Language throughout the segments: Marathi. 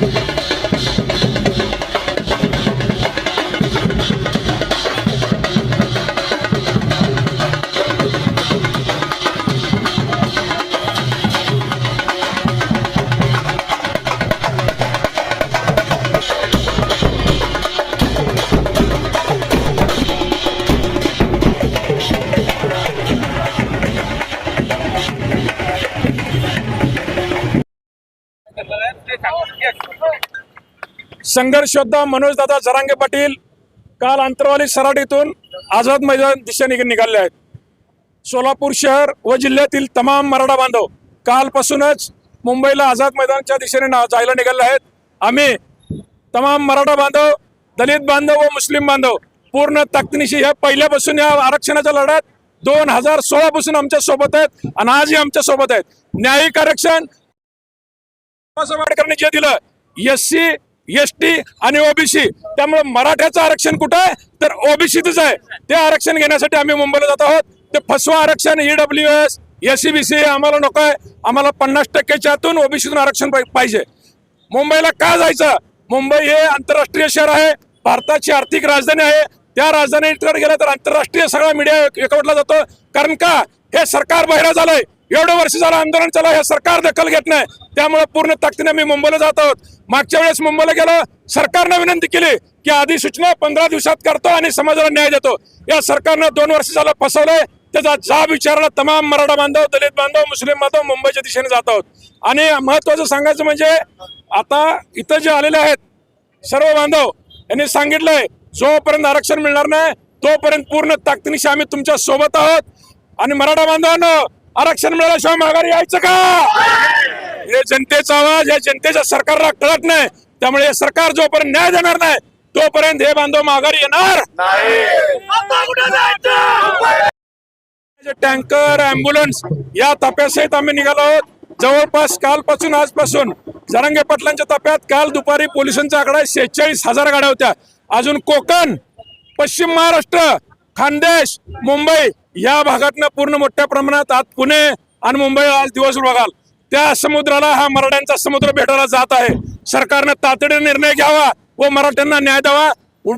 संघर्ष योद्धा मनोजदादा जरांगे पाटील काल अंतरवाली सराटीतून आझाद मैदान दिशेने निघाले आहेत. सोलापूर शहर व जिल्ह्यातील तमाम मराठा बांधव कालपासूनच मुंबईला आझाद मैदानच्या दिशेने जायला निघाले आहेत. आम्ही तमाम मराठा बांधव दलित बांधव व मुस्लिम बांधव पूर्ण ताकदीनिशी ह्या पहिल्यापासून या आरक्षणाच्या लढ्यात दोन हजार सोळा पासून आमच्यासोबत आहेत आणि आजही आमच्यासोबत आहेत. न्यायिक आरक्षण बाबासाहेब आंबेडकरांनी जे दिलं एस सी एस टी आणि ओबीसी. त्यामुळे मराठ्याचं आरक्षण कुठं आहे? तर ओबीसीतच आहे. ते आरक्षण घेण्यासाठी आम्ही मुंबईला जात आहोत. ते फसवा आरक्षण E W S S C B C आम्हाला नको आहे. आम्हाला पन्नास टक्क्याच्या आतून ओबीसीतून आरक्षण पाहि- पाहिजे. मुंबईला का जायचं? मुंबई हे आंतरराष्ट्रीय शहर आहे. भारताची आर्थिक राजधानी आहे. त्या राजधानीकडे गेलं तर आंतरराष्ट्रीय सगळा मीडिया एकवटला जातो. कारण का? हे सरकार बहिरा झालंय. एवढं वर्ष झालं आंदोलन चला या हे सरकार दखल घेत नाही. त्यामुळे पूर्ण ताकदीने मी मुंबईला जात आहोत. मागच्या वेळेस मुंबईला गेलो सरकारनं विनंती केली की आधी सूचना पंधरा दिवसात करतो आणि समाजाला न्याय देतो. या सरकारनं दोन वर्ष झालं फसवलंय. त्याचा जाब विचारला तमाम मराठा बांधव दलित बांधव मुस्लिम बांधव मुंबईच्या दिशेने जात आहोत. आणि महत्वाचं सांगायचं म्हणजे आता इथं जे आलेले आहेत सर्व बांधव यांनी सांगितलंय जोपर्यंत आरक्षण मिळणार नाही तोपर्यंत पूर्ण ताकदीनिशी आम्ही तुमच्यासोबत आहोत. आणि मराठा बांधवांना आरक्षण मिळाल्याशिवाय माघारी यायचं का? हे जनतेचा आवाज या जनतेच्या सरकारला कळत नाही. त्यामुळे हे सरकार जोपर्यंत न्याय देणार नाही तोपर्यंत हे बांधव माघारी येणार टँकर अँब्युलन्स या ताप्यासहित आम्ही निघालो आहोत. जवळपास कालपासून आजपासून जरांगे पाटलांच्या ताप्यात काल दुपारी पोलिसांचा आकडा शेहेचाळीस हजार गाड्या होत्या. अजून कोकण पश्चिम महाराष्ट्र खानदेश मुंबई या भागातनं पूर्ण मोठ्या प्रमाणात आज पुणे आणि मुंबई आज दिवस बघाल. त्या समुद्राला हा मराठ्यांचा समुद्र भेटायला जात आहे. सरकारनं तातडीने निर्णय घ्यावा व मराठ्यांना न्याय द्यावा.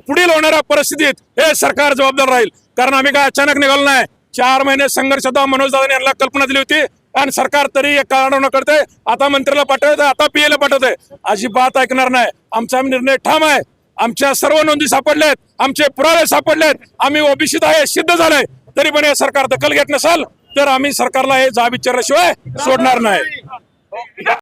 पुढील होणाऱ्या परिस्थितीत हे सरकार जबाबदार राहील. कारण आम्ही काय अचानक निघालो नाही. चार महिने संघर्ष होता. मनोज दादा यांना कल्पना दिली होती. आणि सरकार तरी एक कारण करते. आता मंत्र्याला पाठवते. आता पीएला पाठवते. अजिबात ऐकणार नाही. आमचा निर्णय ठाम आहे. आमच्या सर्व नोंदी सापडल्यात. आमचे पुरावे सापडलेत आम्ही ओबीसीत आहे. सिद्ध झालंय. तरी पण हे सरकार दखल घेत नसाल तर आम्ही सरकारला हे जा विचारल्याशिवाय सोडणार नाही.